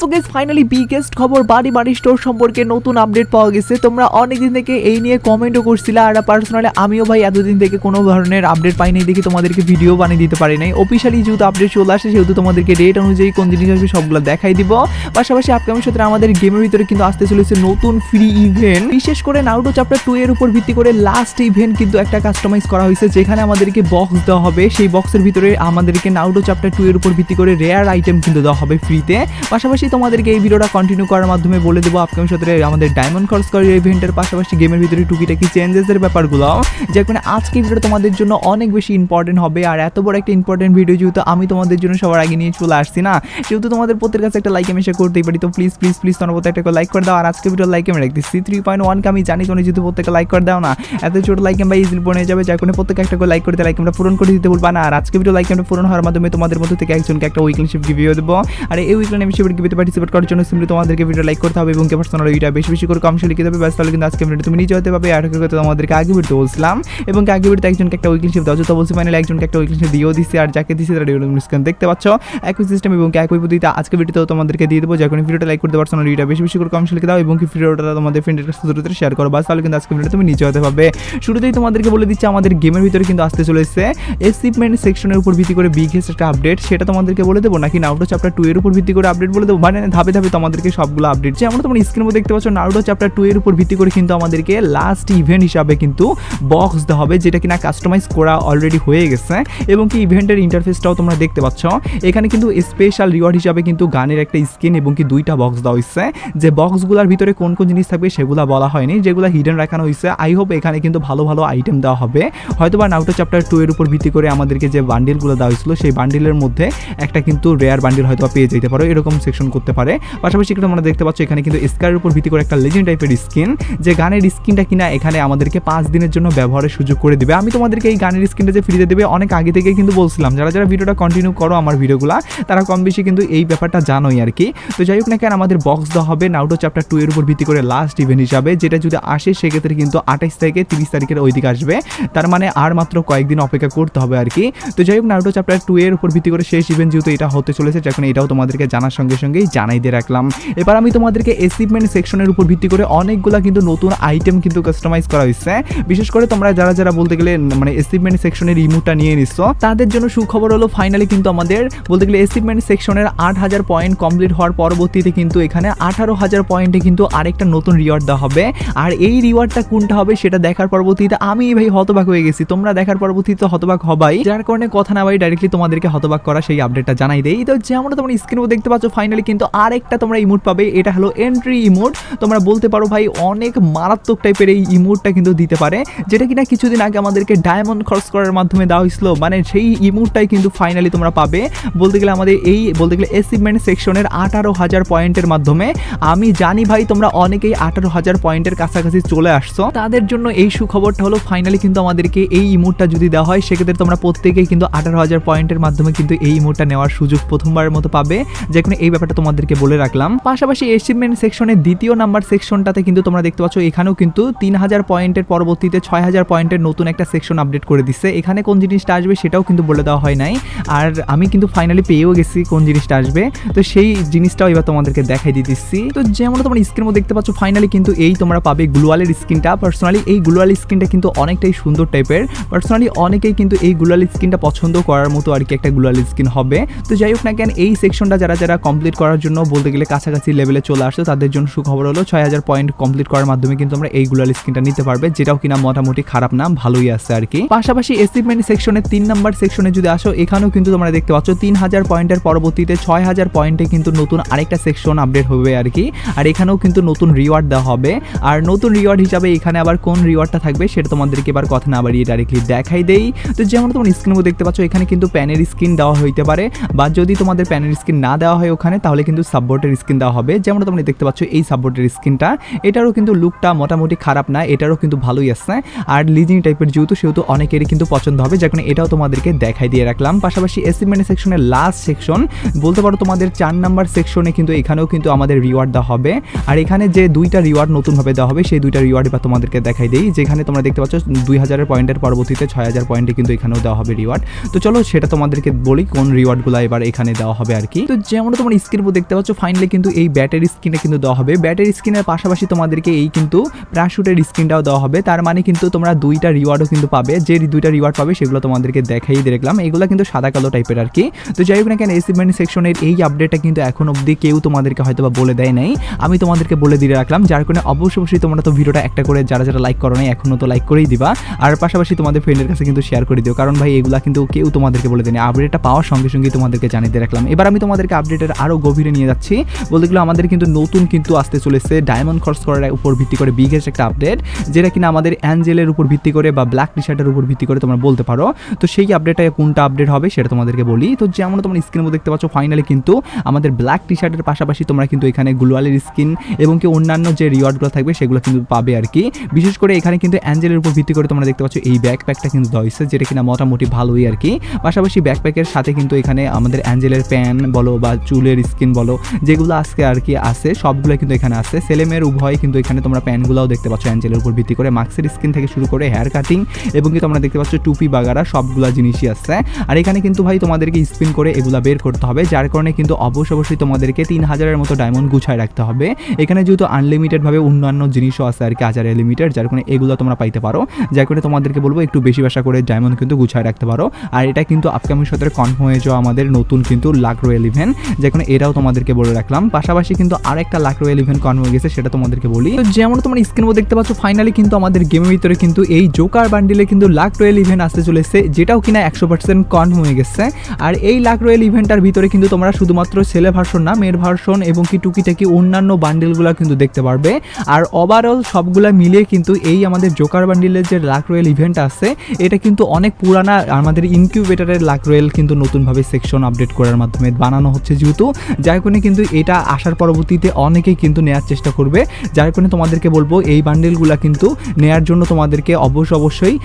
So guess finally biggest খবর বাড়ি বাড়ি স্টোর সম্পর্কে নতুন আপডেট পাওয়া গেছে। তোমরা অনেকদিন থেকে এই নিয়ে কমেন্টও করছিলে আর পার্সোনালি আমিও ভাই এতদিন থেকে কোনো ধরনের আপডেট পাই নাই দেখি তোমাদেরকে ভিডিও বানিয়ে দিতে পারি নাই। অফিসিয়ালি যেহেতু আপডেট চলে আসে সেহেতু তোমাদেরকে ডেট অনুযায়ী কোন জিনিস আসবে সবগুলো দেখাই দিব। পাশাপাশি আপকামিং সত্রে আমাদের গেমের ভিতরে কিন্তু আসতে চলেছে নতুন ফ্রি ইভেন্ট বিশেষ করে নাউটো চ্যাপ্টার টু এর উপর ভিত্তি করে লাস্ট ইভেন্ট কিন্তু একটা কাস্টমাইজ করা হয়েছে, যেখানে আমাদেরকে বক্স দেওয়া হবে। সেই বক্সের ভিতরে আমাদেরকে নাউটো চ্যাপ্টার টু এর উপর ভিত্তি করে রেয়ার আইটেম কিন্তু দেওয়া হবে ফ্রিতে পাশাপাশি তোমাদেরকে এই ভিডিওটা কন্টিনিউ করার মাধ্যমে বলে দেবো আপকামিং সত্রে আমাদের ডায়মন্ড খরচ করার ইভেন্টের পাশাপাশি গেমের ভিতরে টুকিটাকি চেঞ্জেসের ব্যাপারগুলো। যেখানে আজকে ভিডিওটা তোমাদের জন্য অনেক বেশি ইম্পর্টেন্ট হবে, আর এত বড় একটা ইম্পর্টেন্ট ভিডিও যেহেতু আমি তোমাদের জন্য সবার আগে নিয়ে চলে আসছি না সেহেতু তোমাদের প্রত্যেকের কাছে একটা লাইক আমি শেয়ার করতেই পারি, তো প্লিজ প্লিজ প্লিজ তোমার প্রত্যেক একটা লাইক করে দাও, আর আজকে ভিডিও লাইক আমি রাখতেছি থ্রি পয়েন্ট ওয়ানকে আমি জানি তুমি যেহেতু প্রত্যেকে লাইক করে দাও না, এত ছোট লাইক আমি ইজিলি পড়ে যাবে, যার কোনো প্রত্যেকে একটা লাইক করতে লাইক আমরা পূরণ করে দিতে বলবা না, আর আজকে ভিডিও লাইক আমরা পূরণ হওয়ার মাধ্যমে তোমাদের মধ্যে থেকে একজনকে একটা উইকলি শিপ গিভিও দেবো। আর এই উইকলি মেম্বারশিপের গিভিতে পার্টিসিপেট করার জন্য সিম্পলি তোমাদেরকে ভিডিও লাইক করতে হবে এবং কে পার্সোনাল ভিডিও বেশি বেশি করে কম লিখে দেবে। ব্যাস, তাহলে কিন্তু আজকে ভিডিও তুমি নিজে হতে পারবে। আর কথা তোমাদেরকে আগে ভিডিও বলছিলাম এবং আগে ভিডিওতে একজনকে একটা উইকলি শিপ দাও। তো বলছি ফাইনালি একজনকে একটা উইকলি শিপ দিয়েও দিচ্ছে আর যাকে দিচ্ছে তারা স্ক্রিন দেখতে পাচ্ছ। একই সিস্টেম এবং একই পদ্ধতিতে আজকে ভিডিওতেও তোমাদেরকে দিয়ে দেবো। যখন ভিডিওটা লাইক করতে পারছ না ভিডিও বেশি বেশি করে কম লিখে দাও এবং কি ভিডিওটা তোমাদের ফ্রেন্ডের কাছে দ্রুত শেয়ার করো। বাস তাহলে কিন্তু আজকে ভিডিও তুমি নিচে হতে পারবে। শুরুতেই তোমাদেরকে বলে দিচ্ছি, আমাদের গেমের ভিতরে কিন্তু আসতে চলেছে এসিপমেন্ট সেকশনের উপর ভিত্তি করে বিগেস্ট একটা আপডেট সেটা তোমাদেরকে বলে দেবো নাকি নাউটো চ্যাপ্টার টু এর উপর ভিত্তি করে আপডেট বলে দেবো। মানে ধাপে ধাপে তোমাদেরকে সবগুলো আপডেট যে আমরা তোমার স্ক্রিনের মধ্যে দেখতে পাচ্ছ নাউটো চ্যাপ্টার টু এর উপর ভিত্তি করে কিন্তু আমাদেরকে লাস্ট ইভেন্ট হিসাবে কিন্তু বক্স দেওয়া হবে, যেটা কিনা কাস্টমাইজ করা অলরেডি হয়ে গেছে। এবং কি ইভেন্টের ইন্টারফেসটাও তোমরা দেখতে পাচ্ছ। এখানে কিন্তু স্পেশাল রিওয়ার্ড হিসাবে কিন্তু গানের একটা স্কিন এবং কি দুইটা বক্স দেওয়া হয়েছে। যে বক্সগুলোর ভিতরে কোন কোন জিনিস থাকবে সেগুলো বলা হয়নি, যেগুলো হিডেন রাখানো হয়েছে। আই হোপ এখানে কিন্তু ভালো ভালো আইটেম দেওয়া হবে। হয়তো বা নাউটো চ্যাপ্টার টু এর উপর ভিত্তি করে আমাদেরকে যে বান্ডিলগুলো দেওয়া হয়েছিল, সেই বান্ডিলের মধ্যে একটা কিন্তু রেয়ার বান্ডিল হয়তো পেয়ে যেতে পারো, এরকম সেকশন করতে পারে। পাশাপাশি কিন্তু আমরা দেখতে পাচ্ছ এখানে কিন্তু স্কারের উপর ভিত্তি করে একটা লেজেন্ড টাইপের স্কিন যে গানের স্কিনটা কিনা এখানে আমাদেরকে পাঁচ দিনের জন্য ব্যবহারের সুযোগ করে দিবে। আমি তোমাদেরকে এই গানের স্কিনটা যে ফ্রিতে দেবে অনেক আগে থেকে কিন্তু বলছিলাম। যারা যারা ভিডিওটা কন্টিনিউ করো আমার ভিডিওগুলো, তারা কম বেশি কিন্তু এই ব্যাপারটা জানোই আর কি। তো যাই হোক না কেন, আমাদের বক্স দেওয়া হবে নাউটো চ্যাপ্টার টু এর উপর ভিত্তি করে লাস্ট ইভেন্ট হিসাবে, যেটা যদি আসে সেক্ষেত্রে কিন্তু আঠাইশ থেকে তিরিশ তারিখের ওই দিকে আসবে। তার মানে আর মাত্র কয়েকদিন অপেক্ষা করতে হবে আর কি। তো যাই হোক নাউটো চ্যাপ্টার টু এর উপর ভিত্তি করে শেষ ইভেন্ট যেহেতু এটা হতে চলেছে যখন এটাও তোমাদেরকে জানার সঙ্গে সঙ্গেই জানাই দিয়ে রাখলাম। এবার আমি তোমাদেরকে এসিপমেন্ট সেকশনের উপর ভিত্তি করে অনেকগুলা কিন্তু নতুন আইটেম কিন্তু কাস্টমাইজ করা হয়েছে। বিশেষ করে তোমরা যারা যারা বলতে গেলে মানে এসিপমেন্ট সেকশনের রিমুভটা নিয়ে নিচ্ছ তাদের জন্য সুখবর হলো ফাইনালি কিন্তু আমাদের বলতে গেলে এসিপমেন্ট সেকশনের আট হাজার পয়েন্ট কমপ্লিট হওয়ার পরবর্তীতে কিন্তু এখানে আঠারো হাজার পয়েন্টে কিন্তু আরেকটা নতুন রিওয়ার্ড দেওয়া হবে। আর এই রিওয়ার্ডটা কোনটা হবে সেটা দেখার পরবর্তীতে আমি ভাই হতবাক হয়ে গেছি। তোমরা দেখার পরবর্তীতে হতবাক হবাই। যার কারণে কথা না ভাই ডাইরেক্টলি তোমাদেরকে হতবাক করা সেই আপডেটটা জানাই দেই। তো যেমন তোমরা স্ক্রিনে দেখতে পাচ্ছ ফাইনালি কিন্তু আরেকটা তোমরা ইমোট পাবে, এটা হলো এন্ট্রি ইমোট তোমরা বলতে পারো ভাই, অনেক মারাত্মক টাইপের এই ইমোটটা কিন্তু দিতে পারে, যেটা কিনা কিছুদিন আগে আমাদেরকে ডায়মন্ড খরচ করার মাধ্যমে দেওয়া হয়েছিল। মানে সেই ইমোটটাই কিন্তু ফাইনালি তোমরা পাবে। বলতে গেলে আমাদের এই, বলতে গেলে অ্যাচিভমেন্ট সেকশনের আঠারো হাজার পয়েন্টের মাধ্যমে। আমি জানি ভাই, তোমরা অনেকেই আঠারো হাজার পয়েন্টের কাছাকাছি চলে আসছো। তাদের জন্য এই সুখবরটা হলো ফাইনালি কিন্তু আমাদেরকে এই ইমোটটা যদি দেওয়া হয়, সেক্ষেত্রে তোমরা প্রত্যেকেই কিন্তু আঠারো হাজার পয়েন্টের মাধ্যমে কিন্তু এই ইমোটটা নেওয়ার সুযোগ প্রথমবারের মতো পাবে। যেখানে এই ব্যাপারটা তোমাদেরকে বলে রাখলাম। পাশাপাশি অ্যাচিভমেন্ট সেকশনের দ্বিতীয় নাম্বার সেকশনটাতে কিন্তু তোমরা দেখতে পাচ্ছ, এখানেও কিন্তু তিন হাজার পয়েন্টের পরবর্তীতে ছয় হাজার পয়েন্টের নতুন একটা সেকশন আপডেট করে দিচ্ছে। এখানে কোন জিনিসটা আসবে সেটাও কিন্তু বলে দেওয়া হয় নাই। আর আমি কিন্তু ফাইনালি পেয়েও গেছি কোন জিনিসটা আসবে। তো সেই জিনিসটাও এবার তোমাদেরকে দেখাই দিয়ে দিচ্ছি। তো যেমন তোমার স্ক্রিনের মধ্যে দেখতে পাচ্ছ ফাইনালি কিন্তু এই তোমরা পাবে গ্লোয়ালের স্কিনটা পার্সোনালি এই গ্লোয়াল স্কিনটা কিন্তু অনেকটাই সুন্দর টাইপের পার্সোনালি অনেকেই কিন্তু এই গ্লোয়াল স্কিনটা পছন্দ করার মতো আর কি একটা গ্লোয়াল স্ক্রিন হবে। তো যাই হোক না কেন, এই সেকশনটা যারা যারা কমপ্লিট জন্য বলতে গেলে কাছাকাছি লেভেলে চলে আসছে। তাদের জন্য সুখবর হলো ছয় হাজার পয়েন্ট কমপ্লিট করার মাধ্যমে কিন্তু আমরা এই গ্লোয়াল স্কিনটা নিতে পারবে, যেটাও কিনা মোটামুটি খারাপ না, ভালোই আছে আর কি। পাশাপাশি এসিপমেন্ট সেকশনের তিন নাম্বার সেকশনে যদি আসো, এখানেও কিন্তু তোমরা দেখতে পাচ্ছ তিন হাজার পয়েন্টের পরবর্তীতে ছয় হাজার পয়েন্টে কিন্তু নতুন আরেকটা সেকশন আপডেট হবে আর কি। আর এখানেও কিন্তু নতুন রিওয়ার্ড দেওয়া হবে। আর নতুন রিওয়ার্ড হিসাবে এখানে আবার কোন রিওয়ার্ডটা থাকবে সেটা তোমাদেরকে এবার কথা না বাড়িয়ে ডাইরেক্টলি দেখাই দেই। তো যেমন তোমার স্ক্রিনে দেখতে পাচ্ছ, এখানে কিন্তু প্যানের স্ক্রিন দেওয়া হইতে পারে, বা যদি তোমাদের প্যানের স্ক্রিন না দেওয়া হয় ওখানে, তাহলে কিন্তু সাববোর্ডের স্ক্রিন দেওয়া হবে। যেমন তোমরা দেখতে পাচ্ছ, এই সাববোর্ডের স্ক্রিনটা এটারও কিন্তু লুকটা মোটামুটি খারাপ না, এটারও কিন্তু ভালোই আছে আর লিজিং টাইপের যেহেতু, সেহেতু অনেকেরই কিন্তু পছন্দ হবে যখন এটাও তোমাদেরকে দেখাই দিয়ে রাখলাম। পাশাপাশি এসিমেন্ট সেকশনের লাস্ট সেকশন বলতে পারো তোমাদের চার নাম্বার সেকশনে কিন্তু এখানেও কিন্তু আমাদের রিওয়ার্ড দেওয়া হবে। আর এখানে যে দুইটা রিওয়ার্ড নতুনভাবে দেওয়া হবে, সেই দুইটা রিওয়ার্ড এবার তোমাদেরকে দেখাই দিই। যেখানে তোমরা দেখতে পাচ্ছ, দুই হাজারের পয়েন্টের পরবর্তীতে ছয় হাজার পয়েন্টে কিন্তু এখানেও দেওয়া হবে রিওয়ার্ড তো চলো সেটা তোমাদেরকে বলি, কোন রিওয়ার্ডগুলো এবার এখানে দেওয়া হবে আর কি। তো যেমন তোমার স্ক্রিন উপর দেখতে পাচ্ছ ফাইনালি কিন্তু এই ব্যাটারি স্ক্রিনটা কিন্তু দেওয়া হবে। ব্যাটারি স্ক্রিনের পাশাপাশি তোমাদেরকে এই কিন্তু প্যারাশুটের স্ক্রিনটাও দেওয়া হবে। তার মানে কিন্তু তোমরা দুইটা রিওয়ার্ডও কিন্তু পাবে। যে দুইটা রিওয়ার্ড পাবে সেগুলো তোমাদেরকে দেখাই দেখলাম। এগুলো কিন্তু সাদা কালো টাইপের আর কি। তো যাই হোক না কেন এসিভমেন্ট সেকশনের এই আপডেটটা কিন্তু এখন অবধি কেউ তোমাদেরকে হয়তো বা বলে দেয় নাই। আমি তোমাদেরকে বলে দিয়ে রাখলাম, যার কারণে অবশ্যই অবশ্যই তোমরা তো ভিডিওটা একটা করে যারা যারা লাইক করো নাই এখনও তো লাইক করেই দিবা। আর পাশাপাশি তোমাদের ফ্রেন্ডের কাছে কিন্তু শেয়ার করে দিও। কারণ ভাই, এগুলা কিন্তু কেউ তোমাদেরকে বলে দেয় দেয়নি আপডেটটা পাওয়ার সঙ্গে সঙ্গে তোমাদেরকে জানিয়ে দিয়ে রাখলাম। এবার আমি তোমাদেরকে আপডেটের আরও গভীরে নিয়ে যাচ্ছি। বলতে গেলে আমাদের কিন্তু নতুন কিন্তু আসতে চলেছে ডায়মন্ড খরচ করার উপর ভিত্তি করে বিগেস্ট একটা আপডেট যেটা কিনা আমাদের অ্যাঞ্জেলের উপর ভিত্তি করে বা ব্ল্যাক টি শার্টের উপর ভিত্তি করে তোমরা বলতে পারো। তো সেই আপডেটটা কোনটা আপডেট হবে সেটা তোমাদেরকে বলি। তো যেমন তোমরা স্ক্রিনের মধ্যে দেখতে পাচ্ছ ফাইনালি কিন্তু আমাদের ব্ল্যাক টি শার্টের পাশাপাশি তোমরা কিন্তু এখানে গ্লোয়ালের স্কিন এবং কি অন্যান্য যে রিওয়ার্ডগুলো থাকবে সেগুলো কিন্তু পাবে আর কি। বিশেষ করে এখানে কিন্তু অ্যাঞ্জেলের উপর ভিত্তি করে তোমরা দেখতে পাচ্ছ, এই ব্যাকপ্যাকটা কিন্তু দেওয়া যেটা কিনা মোটামুটি ভালোই আর কি। পাশাপাশি ব্যাকপ্যাকের সাথে কিন্তু এখানে আমাদের অ্যাঞ্জেলের প্যান বলো বা চুলের স্কিন বলো, যেগুলো আজকে আর কি আছে, সবগুলো কিন্তু এখানে আছে। সেলেমের উভয় কিন্তু এখানে তোমরা প্যানগুলোও দেখতে পাচ্ছ, অ্যাঞ্জেলের উপর ভিত্তি করে। মাক্সের স্কিন থেকে শুরু করে হেয়ার কাটিং এবং কি তোমরা দেখতে পাচ্ছ, টুপি, বাগারা, সবগুলা জিনিসই আছে। আর এখানে কিন্তু ভাই তোমাদেরকে স্পিন করে এগুলা বের করতে হবে, যার কারণে কিন্তু অবশ্য অবশ্যই তোমাদেরকে তিন হাজারের মতো ডায়মন্ড গুছায় রাখতে হবে। এখানে যেহেতু আনলিমিটেডভাবে অন্যান্য জিনিসও আছে আর কি, হাজারে লিমিটেড যার কারণে এগুলো তোমরা পাইতে পারো। যার কারণে তোমাদেরকে বলব, একটু বেশি বাসা করে ডায়মন্ড কিন্তু গুছায় রাখতে পারো। আর এটা কিন্তু আপকামিং সতের কনফার্ম হয়ে যাওয়া আমাদের নতুন কিন্তু লাক রয়েল ইভেন্ট যেখানে এটাও তোমাদেরকে বলে রাখলাম। পাশাপাশি কিন্তু আরেকটা লাক রয়েল ইভেন্ট কনফার্ম গেছে, সেটা তোমাদেরকে বলি। তো যেমন তোমরা স্ক্রিন দেখতে পাচ্ছ ফাইনালি কিন্তু আমাদের গেমের ভিতরে কিন্তু এই জোকার বান্ডিলে কিন্তু লাক রয়েল ইভেন্ট আসতে চলেছে, যেটাও কিনা একশো পার্সেন্ট কনফার্ম হয়ে গেছে। আর এই লাক রয়েল ইভেন্টটার ভিতরে কিন্তু তোমরা শুধুমাত্র ছেলে ভার্সন না, মেয়ের ভার্সন এবং কি টুকিটাকি অন্যান্য বান্ডিলগুলো কিন্তু দেখতে পারবে। আর ওভারঅল সবগুলা মিলিয়ে কিন্তু এই আমাদের জোকার বান্ডিলের যে লাক রয়েল ইভেন্ট আছে, এটা কিন্তু অনেক পুরানা, আমাদের ইনকিউবেটারের লাক রয়েল কিন্তু নতুনভাবে সেকশন আপডেট করার মাধ্যমে বানানো হচ্ছে যেহেতু। যার কারণে কিন্তু এটা আসার পরবর্তীতে অনেকেই কিন্তু নেওয়ার চেষ্টা করবে। যার কারণে তোমাদেরকে বলব, এই বান্ডিলগুলো কিন্তু নেয়ার জন্য তোমাদেরকে অবশ্য অবশ্যই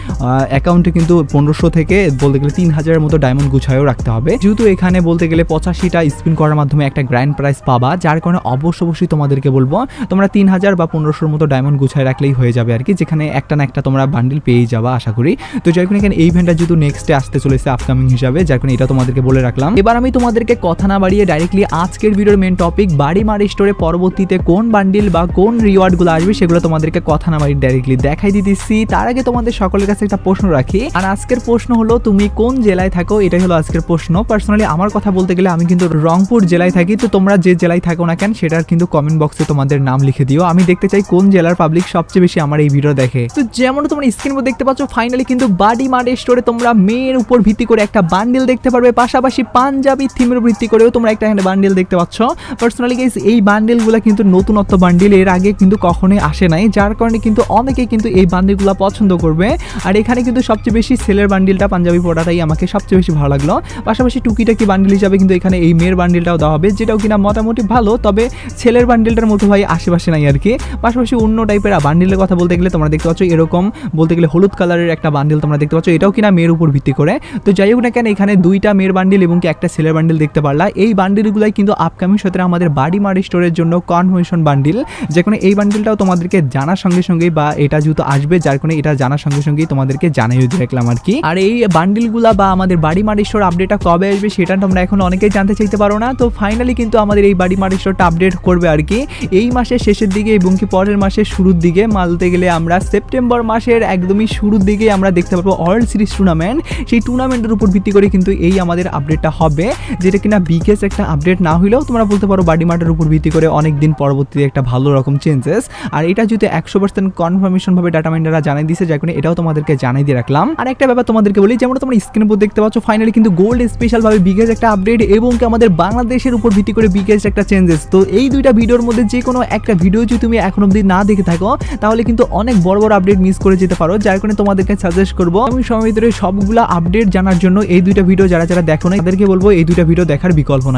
অ্যাকাউন্টে কিন্তু পনেরোশো থেকে বলতে গেলে তিন হাজারের মতো ডায়মন্ড গুছায়ও রাখতে হবে। যেহেতু এখানে বলতে গেলে পঁচাশিটা স্পিন করার মাধ্যমে একটা গ্র্যান্ড প্রাইজ পাবা, যার কারণে অবশ্য অবশ্যই তোমাদেরকে বলব, তোমরা তিন হাজার বা পনেরোশোর মতো ডায়মন্ড গুছায় রাখলেই হয়ে যাবে আর কি যেখানে একটা না একটা তোমরা বান্ডিল পেয়েই যাবা, আশা করি। তো যার কারণে এখানে এই ইভেন্টটা যেহেতু নেক্সটে আসতে চলেছে আপকামিং হিসাবে, যার কারণে এটা তোমাদেরকে বলে রাখলাম। এবার আমি তোমাদেরকে কথা না বাড়িয়ে ডাইরেক্টলি আজকের ভিডিওর মেন টপিক বাড়ি মারি স্টোরে পরবর্তীতে কোন বান্ডিল বা কোন রিওয়ার্ডগুলো আসবে সেগুলো তোমাদেরকে কথা না বাড়ি ডাইরেক্টলি দেখাই দিতেছি। তার আগে তোমাদের সকলের কাছে একটা প্রশ্ন রাখি। আর আজকের প্রশ্ন হলো, তুমি কোন জেলায় থাকো? এটাই হলো আজকের প্রশ্ন। পার্সোনালি আমার কথা বলতে গেলে আমি কিন্তু রংপুর জেলায় থাকি, তো তোমরা যে জেলায় থাকো না কেন, সেটার কিন্তু কমেন্ট বক্সে তোমাদের নাম লিখে দিও। আমি দেখতে চাই কোন জেলার পাবলিক সবচেয়ে বেশি আমার এই ভিডিও দেখে। তো যেমন তোমরা স্ক্রিন দেখতে পাচ্ছ ফাইনালি কিন্তু বাডি মার্ট স্টোরে তোমরা মেয়ের উপর ভিত্তি করে একটা বান্ডিল দেখতে পারবে। পাশাপাশি পাঞ্জাবি থিমের ভিত্তি করেও তোমরা একটা বান্ডিল দেখতে পাচ্ছ। পার্সোনালি গাইস এই বান্ডিলগুলো কিন্তু নতুনত্ব বান্ডিল এর আগে কিন্তু কখনোই আসে নাই, যার কারণে কিন্তু অনেকেই কিন্তু এই বান্ডিলগুলো পছন্দ করবে। আর এখানে কিন্তু সবচেয়ে বেশি সেলের বান্ডিলটা পাঞ্জাবি পড়াটাই আমাকে সবচেয়ে বেশি ভালো লাগল। পাশাপাশি টুকিটাকি বান্ডিল হিসাবে কিন্তু এখানে এই মেয়ের বান্ডিলটাও দেওয়া হবে, যেটাও কিনা মোটামুটি ভালো, তবে ছেলের বান্ডিলটার মতো ভাই আশেপাশে নাই আর কি। পাশাপাশি অন্য টাইপের বান্ডিলের কথা বলতে গেলে তোমরা দেখতে পাচ্ছ এরকম, বলতে গেলে হলুদ কালারের একটা বান্ডিল তোমরা দেখতে পাচ্ছ, এটাও কিনা মেয়ের উপর ভিত্তি করে। তো যাই হোক না কেন, এখানে দুইটা মেয়ের বান্ডিল এবং কি একটা ছেলের বান্ডিল দেখতে পারলা। এই বান্ডিলগুলাই কিন্তু আপকামিং সতেরে আমাদের বাড়ি মার স্টোরের জন্য কনফার্মেশন বান্ডিল যে কোনো এই বান্ডিলটাও তোমাদেরকে জানার সঙ্গে সঙ্গেই বা এটা যেহেতু আসবে, যার কোনো এটা জানার সঙ্গে সঙ্গেই তোমাদেরকে জানাইও দেখলাম আর কি। আর এই বান্ডিলগুলা বা আমাদের বাড়ি মার স্টোর আপডেটটা কবে আসবে সেটা তোমরা এখন অনেকেই জানতে চাইতে পারো না। তো ফাইনালি কিন্তু আমাদের এই বাড়ি মার স্টোরটা আপডেট করবে আর কি। এই মাসের শেষের দিকে এবং কি পরের মাসের শুরুর দিকে মালতে গেলে আমরা সেপ্টেম্বর মাসের একদমই শুরুর দিকে আমরা দেখতে পারব ওয়ার্ল্ড সিরিজ টুর্নামেন্ট সেই টুর্নামেন্টের উপর ভিত্তি করে কিন্তু এই আমাদের আপডেটটা হবে। যেটা কিনা বিকেস একটা আপডেট না হইলেও তোমরা বলতে পারো বাডি মার্টের উপর ভিত্তি করে অনেক দিন পরবর্তীতে একটা ভালো রকম চেঞ্জেস আর এটা যদি একশো পার্সেন্ট কনফার্মেশন ভাবে ডাটা মাইন্ডাররা জানাই দিয়েছে যার কারণে এটাও তোমাদেরকে জানাই দিয়ে রাখলাম। আর একটা ব্যাপার তোমাদেরকে বলি যেমন তোমরা স্ক্রিনের উপর দেখতে পাচ্ছ ফাইনালি কিন্তু গোল্ড স্পেশাল ভাবে বিগেজ একটা আপডেট এবং কি আমাদের বাংলাদেশের উপর ভিত্তি করে বিগেজ একটা চেঞ্জেস তো এই দুইটা ভিডিওর মধ্যে যে কোনো একটা ভিডিও যদি তুমি এখন অব্দি না দেখে থাকো, তাহলে কিন্তু অনেক বড় বড় আপডেট মিস করে যেতে পারো, যার কারণে তোমাদেরকে সাজেস্ট করব, আমি সময় ভিতরে সবগুলো আপডেট জানার জন্য এই দুইটা ভিডিও যারা যারা দেখো না তাদেরকে বলব এই দুইটা ভিডিও দেখার বিকল্প না